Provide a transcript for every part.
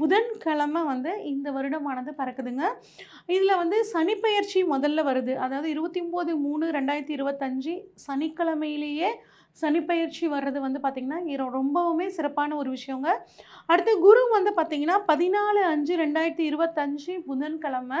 புதன்கிழமை வந்து இந்த வருடமானது பறக்குதுங்க. இதில் வந்து சனிப்பெயர்ச்சி முதல்ல வருது. அதாவது இருபத்தி ஒம்பது மூணு ரெண்டாயிரத்தி இருபத்தஞ்சி சனிக்கிழமையிலேயே சனிப்பெயர்ச்சி வர்றது வந்து பார்த்திங்கன்னா ரொம்பவுமே சிறப்பான ஒரு விஷயங்க. அடுத்து குரு வந்து பார்த்திங்கன்னா பதினாலு அஞ்சு ரெண்டாயிரத்தி இருபத்தஞ்சி புதன்கிழமை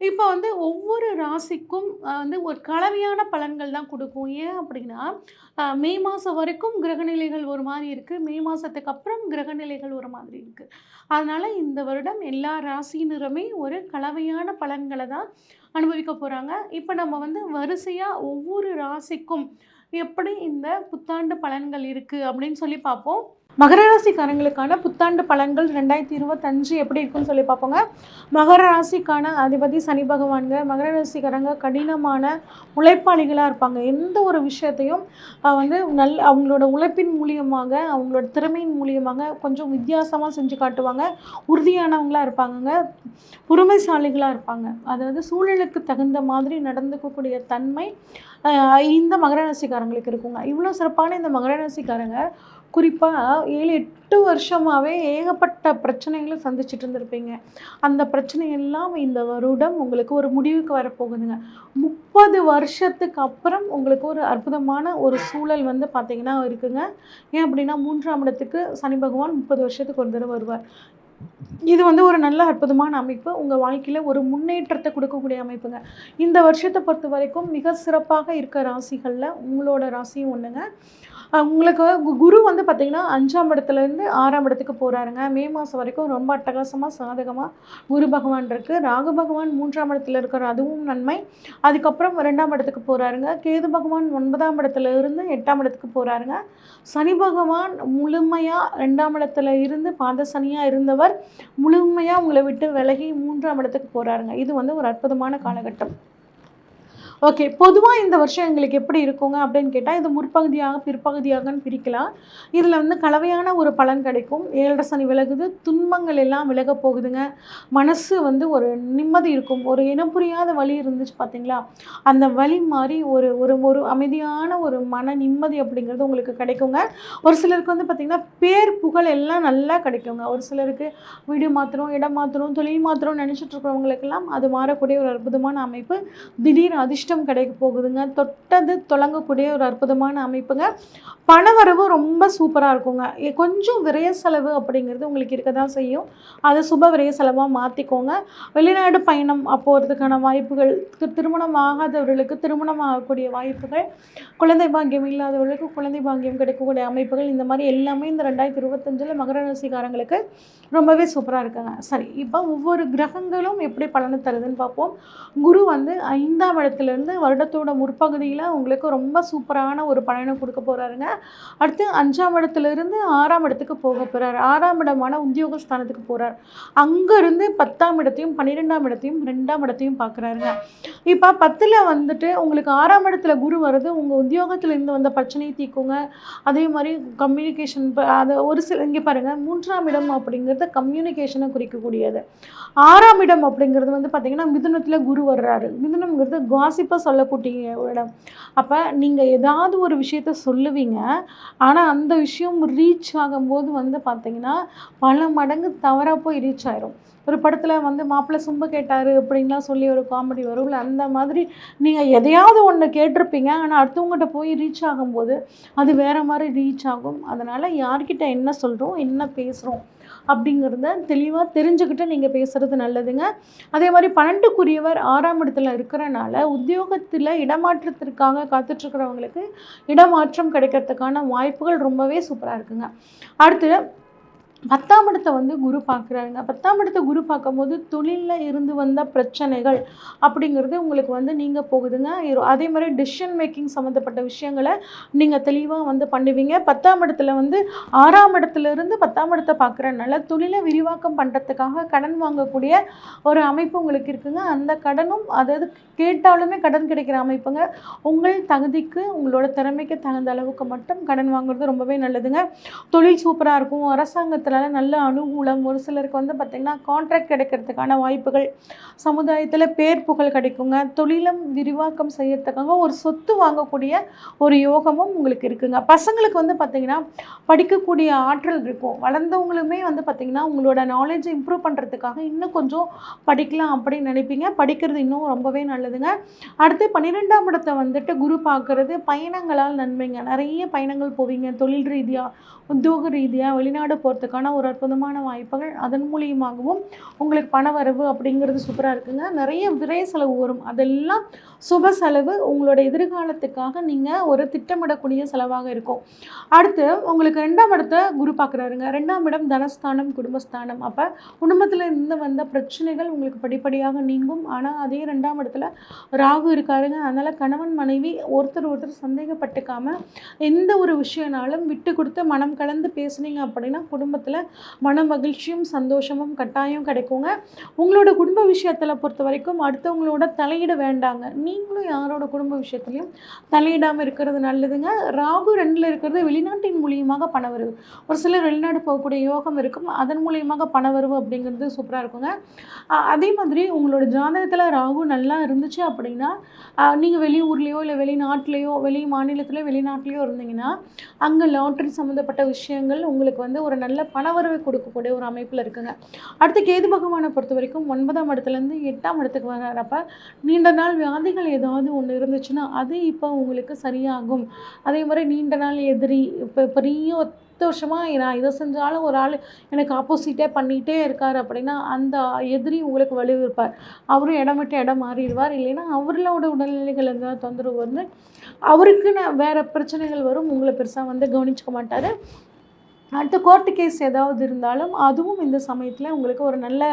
இப்போ வந்து ஒவ்வொரு ராசிக்கும் வந்து ஒரு கலவையான பலன்கள் தான் கொடுக்கும். ஏன் அப்படின்னா மே மாதம் வரைக்கும் கிரகநிலைகள் ஒரு மாதிரி இருக்குது மே மாதத்துக்கு அப்புறம் கிரகநிலைகள் ஒரு மாதிரி இருக்குது அதனால் இந்த வருடம் எல்லா ராசியினருமே ஒரு கலவையான பலன்களை தான் அனுபவிக்க போகிறாங்க இப்போ நம்ம வந்து வரிசையாக ஒவ்வொரு ராசிக்கும் எப்படி இந்த புத்தாண்டு பலன்கள் இருக்குது அப்படின்னு சொல்லி பார்ப்போம். மகர ராசிக்காரங்களுக்கான புத்தாண்டு பலன்கள் ரெண்டாயிரத்தி இருபத்தஞ்சு எப்படி இருக்குன்னு சொல்லி பார்ப்போங்க. மகர ராசிக்கான அதிபதி சனி பகவான்க மகர ராசிக்காரங்க கடினமான உழைப்பாளிகளாக இருப்பாங்க. எந்த ஒரு விஷயத்தையும் வந்து நல் அவங்களோட உழைப்பின் மூலியமாக அவங்களோட திறமையின் மூலியமாக கொஞ்சம் வித்தியாசமாக செஞ்சு காட்டுவாங்க. உறுதியானவங்களாக இருப்பாங்கங்க. பொறுமைசாலிகளாக இருப்பாங்க. அதாவது சூழலுக்கு தகுந்த மாதிரி நடந்துக்கக்கூடிய தன்மை இந்த மகர ராசிக்காரங்களுக்கு இருக்குங்க. இவ்வளோ சிறப்பான இந்த மகர ராசிக்காரங்க குறிப்பாக ஏழு எட்டு வருஷமாகவே ஏகப்பட்ட பிரச்சனைகளை சந்திச்சுட்டு இருந்திருப்பீங்க. அந்த பிரச்சனை எல்லாம் இந்த வருடம் உங்களுக்கு ஒரு முடிவுக்கு வரப்போகுதுங்க. முப்பது வருஷத்துக்கு அப்புறம் உங்களுக்கு ஒரு அற்புதமான ஒரு சூழல் வந்து பார்த்திங்கன்னா இருக்குங்க. ஏன் அப்படின்னா மூன்றாம் இடத்துக்கு சனி பகவான் முப்பது வருஷத்துக்கு ஒரு தடவை வருவார். இது வந்து ஒரு நல்ல அற்புதமான அமைப்பு. உங்கள் வாழ்க்கையில் ஒரு முன்னேற்றத்தை கொடுக்கக்கூடிய அமைப்புங்க. இந்த வருஷத்தை பொறுத்த வரைக்கும் மிக சிறப்பாக இருக்க ராசிகளில் உங்களோட ராசியும் ஒன்றுங்க உங்களுக்கு கு- குரு வந்து பார்த்திங்கன்னா அஞ்சாம் இடத்துலேருந்து ஆறாம் இடத்துக்கு போகிறாருங்க மே மாதம் வரைக்கும் ரொம்ப அட்டகாசமாக சாதகமாக குரு பகவான் இருக்குது ராகு பகவான் மூன்றாம் இடத்துல இருக்கிற அதுவும் நன்மை. அதுக்கப்புறம் ரெண்டாம் இடத்துக்கு போகிறாருங்க கேது பகவான் ஒன்பதாம் இடத்துல இருந்து எட்டாம் இடத்துக்கு போகிறாருங்க சனி பகவான் முழுமையாக ரெண்டாம் இடத்துல இருந்து பாத சனியாக இருந்தவர். முழுமையாக உங்களை விட்டு விலகி மூன்றாம் இடத்துக்கு போகிறாருங்க இது வந்து ஒரு அற்புதமான காலகட்டம். ஓகே பொதுவாக இந்த வருஷம் எங்களுக்கு எப்படி இருக்குங்க அப்படின்னு கேட்டால் இது முற்பகுதியாக பிற்பகுதியாகன்னு பிரிக்கலாம். இதில் வந்து கலவையான ஒரு பலன் கிடைக்கும். ஏழரை சனி விலகுது துன்பங்கள் எல்லாம் விலக போகுதுங்க. மனசு வந்து ஒரு நிம்மதி இருக்கும். ஒரு இனம் புரியாத வழி இருந்துச்சு பார்த்தீங்களா அந்த வழி மாதிரி ஒரு ஒரு ஒரு அமைதியான ஒரு மன நிம்மதி அப்படிங்கிறது உங்களுக்கு கிடைக்குங்க. ஒரு சிலருக்கு வந்து பார்த்திங்கன்னா பேர் புகழ் எல்லாம் நல்லா கிடைக்குங்க. ஒரு சிலருக்கு வீடு மாத்திரம் இடம் மாத்திரம் தொழில் மாத்திரம் நினச்சிட்டு இருக்கிறவங்களுக்கெல்லாம் அது மாறக்கூடிய ஒரு அற்புதமான அமைப்பு. திடீர் அதிர்ஷ்டம் கிடைக்க போகுதுங்க. தொட்டது தொடங்கக்கூடிய ஒரு அற்புதமான அமைப்புங்க. பணவரவு ரொம்ப சூப்பராக இருக்குங்க. எ- கொஞ்சம் விரைய செலவு அப்படிங்கிறது உங்களுக்கு இருக்க தான் செய்யும். அதை சுப விரைய செலவாக மாற்றிக்கோங்க வெளிநாடு பயணம் போகிறதுக்கான வாய்ப்புகள் திருமணம் ஆகாதவர்களுக்கு திருமணம் ஆகக்கூடிய வாய்ப்புகள் குழந்தை பாக்கியம் இல்லாதவர்களுக்கு குழந்தை பாக்கியம் கிடைக்கக்கூடிய அமைப்புகள் இந்த மாதிரி எல்லாமே இந்த ரெண்டாயிரத்தி இருபத்தஞ்சில் மகர ராசிக்காரங்களுக்கு ரொம்பவே சூப்பராக இருக்குங்க. சரி இப்போ ஒவ்வொரு கிரகங்களும் எப்படி பலனை தருதுன்னு பார்ப்போம். குரு வந்து ஐந்தாம் இடத்துலேருந்து வருடத்தோட முற்பகுதியில் உங்களுக்கு ரொம்ப சூப்பரான ஒரு பலனை கொடுக்க போகிறாருங்க அடுத்து அஞ்சாம் இடத்துலேருந்து ஆறாம் இடத்துக்கு போக போகிறார் ஆறாம் இடமான உத்தியோக ஸ்தானத்துக்கு போகிறார் அங்கேருந்து பத்தாம் இடத்தையும் பன்னிரெண்டாம் இடத்தையும் ரெண்டாம் இடத்தையும் பார்க்குறாருங்க இப்போ பத்தில் வந்துட்டு உங்களுக்கு ஆறாம் இடத்துல குரு வருது. உங்கள் உத்தியோகத்தில் இருந்து வந்த பிரச்சனையை தீர்க்குங்க. அதே மாதிரி கம்யூனிகேஷன் அது ஒரு சில இங்கே பாருங்கள் மூன்றாம் இடம் அப்படிங்கிறது கம்யூனிகேஷனை குறிக்கக்கூடியது. ஆறாம் இடம் அப்படிங்கிறது வந்து பார்த்திங்கன்னா மிதுனத்தில் குரு வர்றாரு. மிதுனம்ங்கிறது காசிப் வாய்ப்பை சொல்லக்கூடிய இடம் அப்போ நீங்கள் ஏதாவது ஒரு விஷயத்த சொல்லுவீங்க. ஆனால் அந்த விஷயம் ரீச் ஆகும்போது வந்து பார்த்தீங்கன்னா பல மடங்கு தவறாக போய் ரீச் ஆயிரும். ஒரு படத்தில் வந்து மாப்பிள்ளை சும்ப கேட்டார் அப்படின்லாம் சொல்லி ஒரு காமெடி வரும்ல அந்த மாதிரி நீங்கள் எதையாவது ஒன்று கேட்டிருப்பீங்க. ஆனால் அடுத்தவங்ககிட்ட போய் ரீச் ஆகும்போது அது வேறு மாதிரி ரீச் ஆகும். அதனால் யார்கிட்ட என்ன சொல்கிறோம் என்ன பேசுகிறோம் அப்படிங்கிறத தெளிவாக தெரிஞ்சுக்கிட்டு நீங்கள் பேசுகிறது நல்லதுங்க. அதே மாதிரி பன்னெண்டுக்குரியவர் ஆறாம் இடத்துல இருக்கிறனால உத்தியோகத்தில் இடமாற்றத்திற்காக காத்துட்ருக்கிறவங்களுக்கு இடமாற்றம் கிடைக்கிறதுக்கான வாய்ப்புகள் ரொம்பவே சூப்பராக இருக்குங்க. அடுத்து பத்தாம் இடத்தை வந்து குரு பார்க்குறாருங்க. பத்தாம் இடத்தை குரு பார்க்கும்போது தொழிலில் இருந்து வந்த பிரச்சனைகள் அப்படிங்கிறது உங்களுக்கு வந்து நீங்கள் போகுதுங்க. அதே மாதிரி டிசிஷன் மேக்கிங் சம்மந்தப்பட்ட விஷயங்களை நீங்கள் தெளிவாக வந்து பண்ணுவீங்க. பத்தாம் இடத்துல வந்து ஆறாம் இடத்துல இருந்து பத்தாம் இடத்தை பார்க்குறனால தொழிலை விரிவாக்கம் பண்ணுறதுக்காக கடன் வாங்கக்கூடிய ஒரு அமைப்பு உங்களுக்கு இருக்குங்க. அந்த கடனும் அதாவது கேட்டாலுமே கடன் கிடைக்கிற அமைப்புங்க. உங்கள் தகுதிக்கு உங்களோட திறமைக்கு தகுந்த அளவுக்கு மட்டும் கடன் வாங்குறது ரொம்பவே நல்லதுங்க. தொழில் சூப்பராக இருக்கும். அரசாங்கத்தினால நல்ல அனுகூலம். ஒரு சிலருக்கு வந்து பார்த்திங்கன்னா கான்ட்ராக்ட் கிடைக்கிறதுக்கான வாய்ப்புகள் சமுதாயத்தில் பேர் புகழ் கிடைக்குங்க. தொழிலம் விரிவாக்கம் செய்யறதுக்காக ஒரு சொத்து வாங்கக்கூடிய ஒரு யோகமும் உங்களுக்கு இருக்குங்க. பசங்களுக்கு வந்து பார்த்திங்கன்னா படிக்கக்கூடிய ஆற்றல் இருக்கும். வளர்ந்தவங்களுமே வந்து பார்த்திங்கன்னா உங்களோட நாலேஜை இம்ப்ரூவ் பண்ணுறதுக்காக இன்னும் கொஞ்சம் படிக்கலாம் அப்படின்னு நினைப்பீங்க. படிக்கிறது இன்னும் ரொம்பவே நல்லதுங்க. அடுத்து பன்னிரெண்டாம் இடத்தை வந்துட்டு குரு பார்க்குறது பயணங்களால் நன்மைங்க. நிறைய பயணங்கள் போவீங்க. தொழில் ரீதியாக உத்தியோக ரீதியாக வெளிநாடு போகிறதுக்கான ஒரு அற்புதமான வாய்ப்புகள் அதன் மூலியமாகவும் உங்களுக்கு பண வரவு அப்படிங்கிறது சூப்பராக இருக்குங்க. நிறைய விரை செலவு வரும். அதெல்லாம் சுப செலவு உங்களோட எதிர்காலத்துக்காக நீங்கள் ஒரு திட்டமிடக்கூடிய செலவாக இருக்கும். அடுத்து உங்களுக்கு ரெண்டாம் இடத்தை குரு பார்க்குறாருங்க. ரெண்டாம் இடம் தனஸ்தானம் குடும்பஸ்தானம். அப்போ குடும்பத்தில் இருந்து வந்த பிரச்சனைகள் உங்களுக்கு படிப்படியாக நீங்கும். ஆனால் அதே ரெண்டாம் இடத்துல ராகு இருக்காருங்க. அதனால் கணவன் மனைவி ஒருத்தர் ஒருத்தர் சந்தேகப்பட்டுக்காமல் எந்த ஒரு விஷயனாலும் விட்டு கொடுத்து மனம் கலந்து பேசுனீங்க அப்படின்னா குடும்பத்தில் மன மகிழ்ச்சியும் சந்தோஷமும் கட்டாயம் கிடைக்குங்க. உங்களோட குடும்ப விஷயத்தில் பொறுத்த வரைக்கும் அடுத்தவங்களோட தலையிட வேண்டாங்க. நீங்களும் யாரோட குடும்ப விஷயத்துலையும் தலையிடாமல் இருக்கிறது நல்லதுங்க. ராகு ரெண்டில் இருக்கிறது வெளிநாட்டின் மூலியமாக பண வரவு. ஒரு சிலர் வெளிநாடு போகக்கூடிய யோகம் இருக்கும். அதன் மூலியமாக பண வரவு அப்படிங்கிறது சூப்பராக இருக்குங்க. அதே மாதிரி உங்களோட ஜாதகத்தில் ராகு நல்லா இருந்துச்சு அப்படின்னா நீங்கள் வெளியூர்லேயோ இல்லை வெளிநாட்டிலேயோ வெளி மாநிலத்திலேயோ வெளிநாட்டிலேயோ இருந்தீங்கன்னா அங்கே லாட்ரி சம்மந்தப்பட்ட விஷயங்கள் உங்களுக்கு வந்து ஒரு நல்ல பணவரவை கொடுக்கக்கூடிய ஒரு அமைப்பில் இருக்குங்க. அடுத்து கேது பகவானை பொறுத்த வரைக்கும் ஒன்பதாம் இடத்துலேருந்து எட்டாம் இடத்துக்கு வரப்ப நீண்ட நாள் வியாதிகள் ஏதாவது ஒன்று இருந்துச்சுன்னா அது இப்போ உங்களுக்கு சரியாகும். அதே மாதிரி நீண்ட நாள் எதிரி இப்போ பெரிய பத்து வருஷமாக நான் இதை செஞ்சாலும் ஒரு ஆள் எனக்கு ஆப்போசிட்டே பண்ணிகிட்டே இருக்கார் அப்படின்னா அந்த எதிரி உங்களுக்கு வலுவிருப்பார் அவரும் இடம் விட்டு இடம் மாறிடுவார். இல்லைன்னா அவர்களோட உடல்நிலைகள் எதாவது தொந்தரவு வந்து அவருக்குன்னு வேறு பிரச்சனைகள் வரும். உங்களை பெருசாக வந்து கவனிச்சுக்க மாட்டார். அடுத்து கோர்ட்டு கேஸ் ஏதாவது இருந்தாலும் அதுவும் இந்த சமயத்தில் உங்களுக்கு ஒரு நல்ல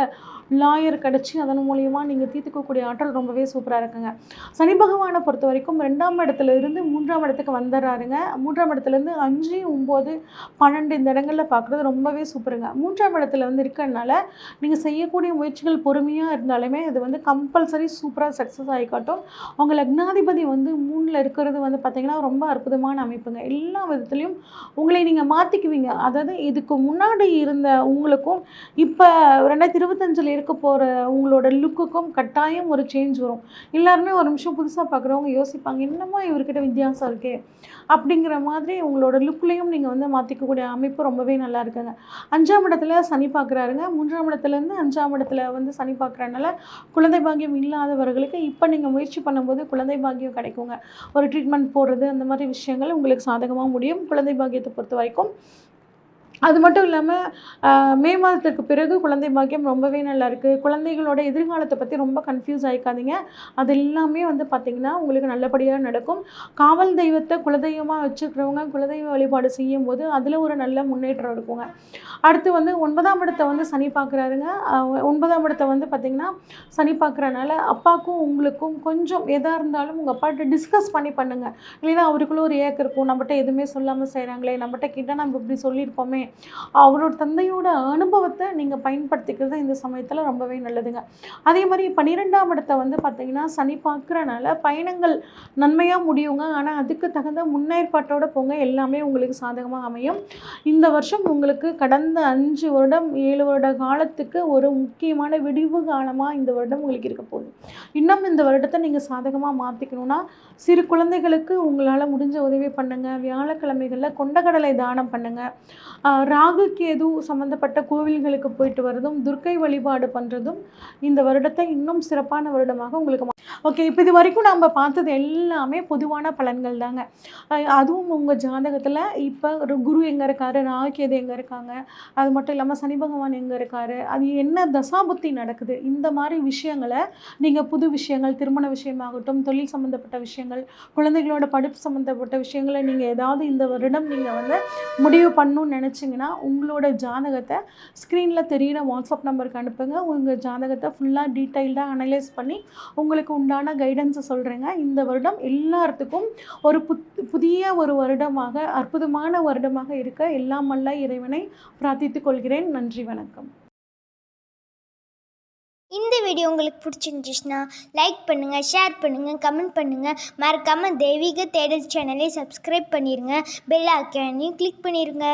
லாயர் கிடச்சி அதன் மூலியமாக நீங்கள் தீர்த்துக்கக்கூடிய ஆற்றல் ரொம்பவே சூப்பராக இருக்குங்க. சனி பகவானை பொறுத்த வரைக்கும் ரெண்டாம் இடத்துல இருந்து மூன்றாம் இடத்துக்கு வந்துடுறாருங்க. மூன்றாம் இடத்துலேருந்து அஞ்சு ஒம்பது பன்னெண்டு இந்த இடங்களில் பார்க்குறது ரொம்பவே சூப்பருங்க மூன்றாம் இடத்துல வந்து இருக்கிறதுனால நீங்கள் செய்யக்கூடிய முயற்சிகள் பொறுமையாக இருந்தாலுமே அது வந்து கம்பல்சரி சூப்பராக சக்ஸஸ் ஆகிக்காட்டும் அவங்க உங்கள் லக்னாதிபதி வந்து மூணில் இருக்கிறது வந்து பார்த்திங்கன்னா ரொம்ப அற்புதமான அமைப்புங்க. எல்லா விதத்துலேயும் உங்களை நீங்கள் மாற்றிக்குவீங்க அதாவது இதுக்கு முன்னாடி இருந்த உங்களுக்கும் இப்போ ரெண்டாயிரத்தி இருபத்தஞ்சில் இருக்க போகிற உங்களோட லுக்குக்கும் கட்டாயம் ஒரு சேஞ்ச் வரும். எல்லாருமே ஒரு நிமிஷம் புதுசாக பார்க்குறவங்க யோசிப்பாங்க என்னமோ இவர்கிட்ட வித்தியாசம் இருக்கே? அப்படிங்கிற மாதிரி உங்களோட லுக்லேயும் நீங்கள் வந்து மாற்றிக்கக்கூடிய அமைப்பு ரொம்பவே நல்லா இருக்குங்க. அஞ்சாம் இடத்துல சனி பார்க்குறாருங்க மூன்றாம் இடத்துலேருந்து அஞ்சாம் இடத்துல வந்து சனி பார்க்குறனால குழந்தை பாக்கியம் இல்லாதவர்களுக்கு இப்போ நீங்கள் முயற்சி பண்ணும்போது குழந்தை பாக்கியம் கிடைக்குங்க. ஒரு ட்ரீட்மெண்ட் போடுறது அந்த மாதிரி விஷயங்கள் உங்களுக்கு சாதகமாக முடியும். குழந்தை பாக்கியத்தை பொறுத்த வரைக்கும் அது மட்டும் இல்லாமல் மே மாதத்துக்கு பிறகு குழந்தை பாக்கியம் ரொம்பவே நல்லா இருக்குது குழந்தைகளோட எதிர்காலத்தை பற்றி ரொம்ப கன்ஃபியூஸ் ஆகிக்காதீங்க அது எல்லாமே வந்து பார்த்திங்கன்னா உங்களுக்கு நல்லபடியாக நடக்கும். காவல் தெய்வத்தை குலதெய்வமாக வச்சுக்கிறவங்க குலதெய்வ வழிபாடு செய்யும் போது அதில் ஒரு நல்ல முன்னேற்றம் இருக்குங்க. அடுத்து வந்து ஒன்பதாம் இடத்தை வந்து சனி பார்க்குறாருங்க ஒன்பதாம் இடத்தை வந்து பார்த்திங்கன்னா சனி பார்க்குறனால அப்பாவுக்கும் உங்களுக்கும் கொஞ்சம் எதாக இருந்தாலும் உங்கள் அப்பாட்ட டிஸ்கஸ் பண்ணி பண்ணுங்கள் இல்லைன்னா அவருக்குள்ளே ஒரு ஏக்கம் இருக்கும். நம்மகிட்ட எதுவுமே சொல்லாமல் செய்கிறாங்களே நம்மகிட்ட கிட்ட நம்ம இப்படி சொல்லியிருப்போமே அவரோட தந்தையோட அனுபவத்தை நீங்கள் பயன்படுத்திக்கிறது இந்த சமயத்தில் ரொம்பவே நல்லதுங்க. அதே மாதிரி பன்னிரெண்டாம் இடத்தை வந்து பார்த்தீங்கன்னா சனி பார்க்குறனால பயணங்கள் நன்மையாக முடியுங்க. ஆனால் அதுக்கு தகுந்த முன்னேற்பாட்டோட போங்க. எல்லாமே உங்களுக்கு சாதகமாக அமையும். இந்த வருஷம் உங்களுக்கு கடந்த அஞ்சு வருடம் ஏழு வருட காலத்துக்கு ஒரு முக்கியமான விடிவு காலமாக இந்த வருடம் உங்களுக்கு இருக்க போகுது. இன்னும் இந்த வருடத்தை நீங்கள் சாதகமாக மாற்றிக்கணும்னா சிறு குழந்தைகளுக்கு உங்களால் முடிஞ்ச உதவி பண்ணுங்கள் வியாழக்கிழமைகளில் கொண்டக்கடலை தானம் பண்ணுங்கள் ராகு கேது சம்மந்தப்பட்ட கோவில்களுக்கு போயிட்டு வர்றதும் துர்க்கை வழிபாடு பண்ணுறதும் இந்த வருடத்தை இன்னும் சிறப்பான வருடமாக உங்களுக்கு ஓகே இப்போ இது வரைக்கும் நம்ம பார்த்தது எல்லாமே பொதுவான பலன்கள் தாங்க. அதுவும் உங்கள் ஜாதகத்தில் இப்போ ஒரு குரு எங்கே இருக்காரு ராகுகேது எங்கே இருக்காங்க அது மட்டும் இல்லாமல் சனி பகவான் எங்கே இருக்காரு அது என்ன தசாபுத்தி நடக்குது இந்த மாதிரி விஷயங்களை நீங்கள் புது விஷயங்கள் திருமண விஷயமாகட்டும் தொழில் சம்மந்தப்பட்ட விஷயங்கள் குழந்தைகளோட படிப்பு சம்மந்தப்பட்ட விஷயங்களை நீங்கள் ஏதாவது இந்த வருடம் நீங்கள் வந்து முடிவு பண்ணணும்னு நினச்சிங்கன்னா உங்களோட ஜாதகத்தை ஸ்க்ரீனில் தெரியிற வாட்ஸ்அப் நம்பருக்கு அனுப்புங்க. உங்கள் ஜாதகத்தை ஃபுல்லாக டீட்டெயில்டாக அனலைஸ் பண்ணி உங்களுக்கு உண்டான கைடன்ஸை சொல்கிறேங்க இந்த வருடம் எல்லாத்துக்கும் ஒரு புத் புதிய ஒரு வருடமாக அற்புதமான வருடமாக இருக்க எல்லாம் மல்ல இறைவனை பிரார்த்தித்துக் கொள்கிறேன். நன்றி வணக்கம். இந்த வீடியோ உங்களுக்கு பிடிச்சிருந்துச்சுன்னா லைக் பண்ணுங்கள் ஷேர் பண்ணுங்கள் கமெண்ட் பண்ணுங்கள் மறக்காமல் தெய்வீக தேடல் சேனலை சப்ஸ்கிரைப் பண்ணிடுங்க பெல் ஐக்கானையும் கிளிக் பண்ணிடுங்க